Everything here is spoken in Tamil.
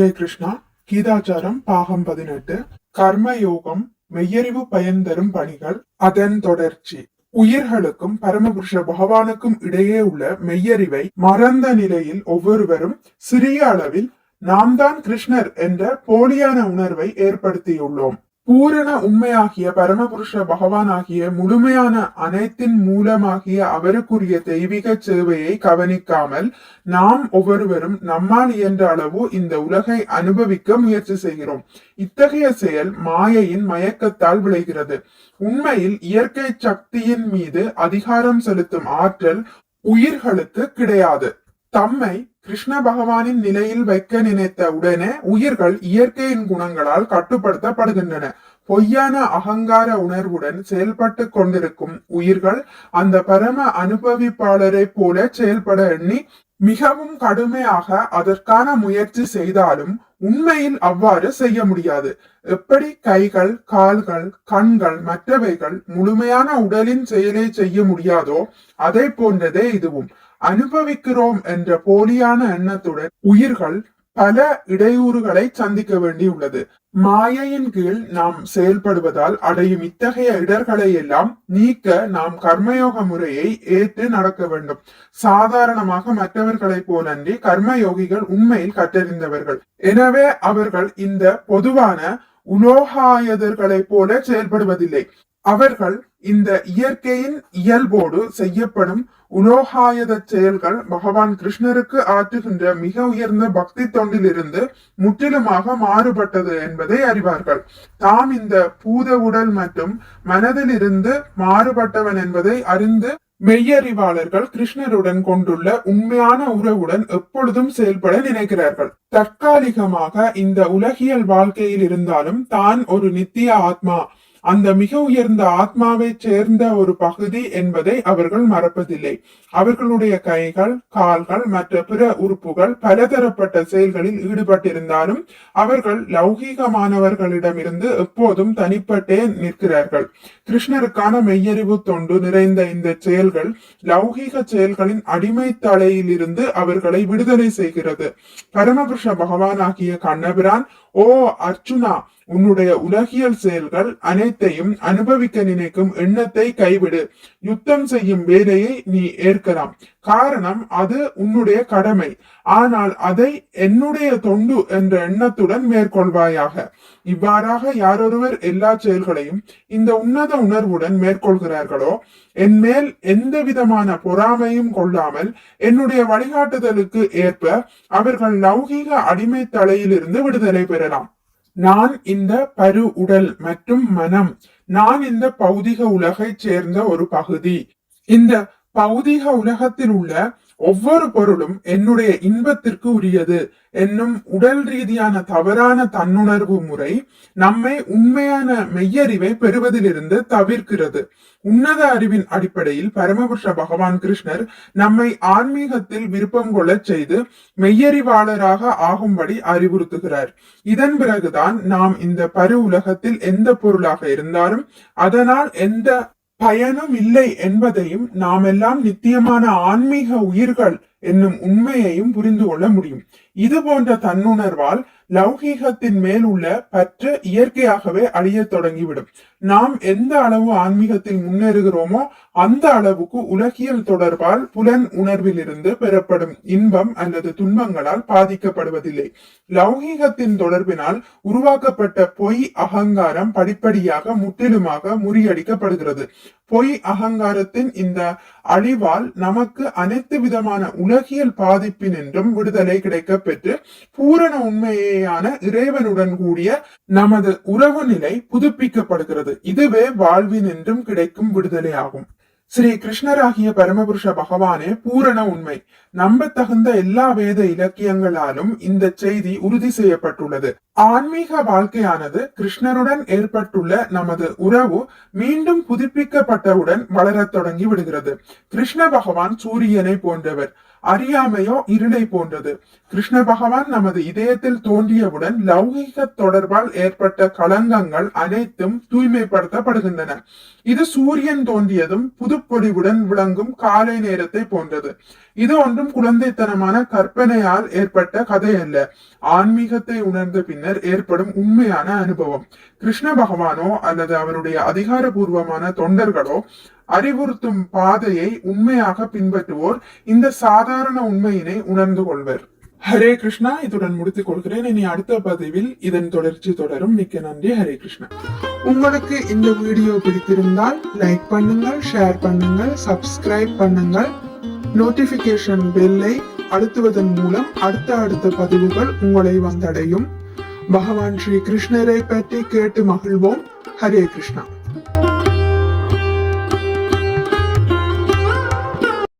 ஹரே கிருஷ்ணா. கீதாச்சாரம் பாகம் பதினெட்டு. கர்மயோகம் மெய்யறிவு பயன் தரும் பணிகள் அதன் தொடர்ச்சி. உயிர்களுக்கும் பரமபுருஷ பகவானுக்கும் இடையே உள்ள மெய்யறிவை மறந்த நிலையில் ஒவ்வொருவரும் சிறிய அளவில் நாம் தான் கிருஷ்ணர் என்ற போலியான உணர்வை ஏற்படுத்தியுள்ளோம். பூரண உண்மையாகிய பரமபுருஷ பகவானாகிய முழுமையான அனைத்தின் மூலமாகிய அவருக்குரிய தெய்வீக சேவையை கவனிக்காமல் நாம் ஒவ்வொருவரும் நம்மால் இயன்ற அளவு இந்த உலகை அனுபவிக்க முயற்சி செய்கிறோம். இத்தகைய செயல் மாயையின் மயக்கத்தால் விளைகிறது. உண்மையில் இயற்கை சக்தியின் மீது அதிகாரம் செலுத்தும் ஆற்றல் உயிர்களுக்கு கிடையாது. தம்மை கிருஷ்ண பகவானின் நிலையில் வைக்க நினைத்த உடனே உயிர்கள் இயற்கையின் குணங்களால் கட்டுப்படுத்தப்படுகின்றன. பொய்யான அகங்கார உணர்வுடன் செயல்பட்டு கொண்டிருக்கும் உயிர்கள் அந்த பரம அனுபவிப்பாளரை போல செயல்பட எண்ணி மிகவும் கடுமையாக அதற்கான முயற்சி செய்தாலும் உண்மையில் அவ்வாறு செய்ய முடியாது. எப்படி கைகள் கால்கள் கண்கள் மற்றவைகள் முழுமையான உடலின் செயலை செய்ய முடியாதோ அதை போன்றதே இதுவும். அனுபவிக்கிறோம் என்ற போலியான எண்ணத்துடன் உயிர்கள் பல இடையூறுகளை சந்திக்க வேண்டியுள்ளது. மாயையின் கீழ் நாம் செயல்படுவதால் அடையும் இத்தகைய இடர்களை எல்லாம் நீக்க நாம் கர்மயோக முறையை ஏற்று நடக்க வேண்டும். சாதாரணமாக மற்றவர்களைப் போலன்றி கர்மயோகிகள் உண்மையில் கற்றறிந்தவர்கள். எனவே அவர்கள் இந்த பொதுவான உலோகாயதர்களைப் போல செயல்படுவதில்லை. அவர்கள் இந்த இயற்கையின் இயல்போடு செய்யப்படும் உலோகாயத செயல்கள் பகவான் கிருஷ்ணருக்கு ஆற்றுகின்ற மிக உயர்ந்த பக்தி தொண்டிலிருந்து முற்றிலுமாக மாறுபட்டது என்பதை அறிவார்கள். தாம் இந்த பூத உடல் மற்றும் மனதிலிருந்து மாறுபட்டவன் என்பதை அறிந்து மெய்யறிவாளர்கள் கிருஷ்ணருடன் கொண்டுள்ள உண்மையான உறவுடன் எப்பொழுதும் செயல்பட நினைக்கிறார்கள். தற்காலிகமாக இந்த உலகியல் வாழ்க்கையில் இருந்தாலும் தான் ஒரு நித்திய ஆத்மா அந்த மிக உயர்ந்த ஆத்மாவை சேர்ந்த ஒரு பகுதி என்பதை அவர்கள் மறப்பதில்லை. அவர்களுடைய கைகள் கால்கள் மற்ற பிற உறுப்புகள் பலதரப்பட்ட செயல்களில் ஈடுபட்டிருந்தாலும் அவர்கள் லௌகீகமானவர்களிடமிருந்து எப்போதும் தனிப்பட்டே நிற்கிறார்கள். கிருஷ்ணருக்கான மெய்யறிவு தொண்டு நிறைந்த இந்த செயல்கள் லௌகீக செயல்களின் அடிமை தலையிலிருந்து அவர்களை விடுதலை செய்கிறது. பரமபுருஷ பகவானாகிய கண்ணபிரான் ஓ அர்ச்சுனா உன்னுடைய உலகியல் செயல்கள் அனைத்தையும் அனுபவிக்க நினைக்கும் எண்ணத்தை கைவிடு. யுத்தம் செய்யும் வேலையை நீ ஏற்கலாம். காரணம் அது உன்னுடைய கடமை. ஆனால் அதை என்னுடைய தொண்டு என்ற எண்ணத்துடன் மேற்கொள்வாயாக. இவ்வாறாக யாரொருவர் எல்லா செயல்களையும் இந்த உன்னத உணர்வுடன் மேற்கொள்கிறார்களோ என் மேல் எந்த விதமான பொறாமையும் கொள்ளாமல் என்னுடைய வழிகாட்டுதலுக்கு ஏற்ப அவர்கள் லௌகீக அடிமை தலையிலிருந்து விடுதலை பெறலாம். நான் இந்த பரு உடல் மற்றும் மனம் நான் இந்த பௌதிக உலகைச் சேர்ந்த ஒரு பகுதி. இந்த பௌதிக உலகத்தில் உள்ள ஒவ்வொரு பொருளும் என்னுடைய இன்பத்திற்கு உரியது என்னும் உடல் ரீதியான தவறான தன்னுணர்வு முறை நம்மை உண்மையான மெய்யறிவை பெறுவதிலிருந்து தவிர்க்கிறது. உன்னத அறிவின் அடிப்படையில் பரமபுருஷ பகவான் கிருஷ்ணர் நம்மை ஆன்மீகத்தில் விருப்பம் கொள்ளச் செய்து மெய்யறிவாளராக ஆகும்படி அறிவுறுத்துகிறார். இதன் பிறகுதான் நாம் இந்த பரு உலகத்தில் எந்த பொருளாக இருந்தாலும் அதனால் எந்த பயனும் இல்லை என்பதையும் நாம் எல்லாம் நித்தியமான ஆன்மீக உயிர்கள் என்னும் உண்மையையும் புரிந்து கொள்ள முடியும். இது போன்ற தன்னுணர்வால் லௌகீகத்தின் மேல் உள்ள பற்று இயற்கையாகவே அழியத் தொடங்கிவிடும். நாம் எந்த அளவு ஆன்மீகத்தில் முன்னேறுகிறோமோ அந்த அளவுக்கு உலகியல் தொடர்பால் புலன் உணர்விலிருந்து பெறப்படும் இன்பம் அல்லது துன்பங்களால் பாதிக்கப்படுவதில்லை. லௌகீகத்தின் தொடர்பினால் உருவாக்கப்பட்ட பொய் அகங்காரம் படிப்படியாக முற்றிலுமாக முறியடிக்கப்படுகிறது. பொய் அகங்காரத்தின் இந்த அழிவால் நமக்கு அனைத்து விதமான உலகியல் பாதிப்பின் என்றும் விடுதலை கிடைக்க பெற்று பூரண உண்மையான இறைவனுடன் கூடிய நமது உறவு நிலை புதுப்பிக்கப்படுகிறது. இதுவே வாழ்வின் என்றும் கிடைக்கும் விடுதலை ஆகும் ஸ்ரீ கிருஷ்ணராகிய பரமபுருஷ பகவானே பூரண உண்மை. நம்பத்தகுந்த எல்லா வேத இலக்கியங்களாலும் இந்த செய்தி உறுதி செய்யப்பட்டுள்ளது. ஆன்மீக வாழ்க்கையானது கிருஷ்ணருடன் ஏற்பட்டுள்ள நமது உறவு மீண்டும் புதுப்பிக்கப்பட்டவுடன் வளரத் தொடங்கி விடுகிறது. கிருஷ்ண பகவான் சூரியனை போன்றவர். அறியாமையோ இருளை போன்றது. கிருஷ்ண பகவான் நமது இதயத்தில் தோன்றியவுடன் லௌகிக தொடர்பால் ஏற்பட்ட களங்கங்கள் அனைத்தும் தூய்மைப்படுத்தப்படுகின்றன. இது சூரியன் தோன்றியதும் புதுப்பொடிவுடன் விளங்கும் காலை நேரத்தை போன்றது. இது ஒன்றும் குழந்தைத்தனமான கற்பனையால் ஏற்பட்ட கதை அல்ல ஆன்மீகத்தை உணர்ந்த பின்னர் ஏற்படும் உண்மையான அனுபவம். கிருஷ்ண பகவானோ அல்லது அவருடைய அதிகாரபூர்வமான தொண்டர்களோ அறிவுறுத்தும் பாதையை உண்மையாக பின்பற்றுவோர் இந்த சாதாரண உண்மையினை உணர்ந்து கொள்வர். ஹரே கிருஷ்ணா இதுடன் முடித்துக் கொள்கிறேன். இனி அடுத்த பதிவில் இதன் தொடர்ச்சி தொடரும். மிக்க நன்றி. ஹரே கிருஷ்ணா. உங்களுக்கு இந்த வீடியோ பிடித்திருந்தால் லைக் பண்ணுங்கள் ஷேர் பண்ணுங்கள் சப்ஸ்கிரைப் பண்ணுங்கள். நோட்டிபிகேஷன் பெல்லை அழுத்துவதன் மூலம் அடுத்த அடுத்த பதிவுகள் உங்களை வந்தடையும். பகவான் ஸ்ரீ கிருஷ்ணரை பற்றி கேட்டு மகிழ்வோம். ஹரே கிருஷ்ணா.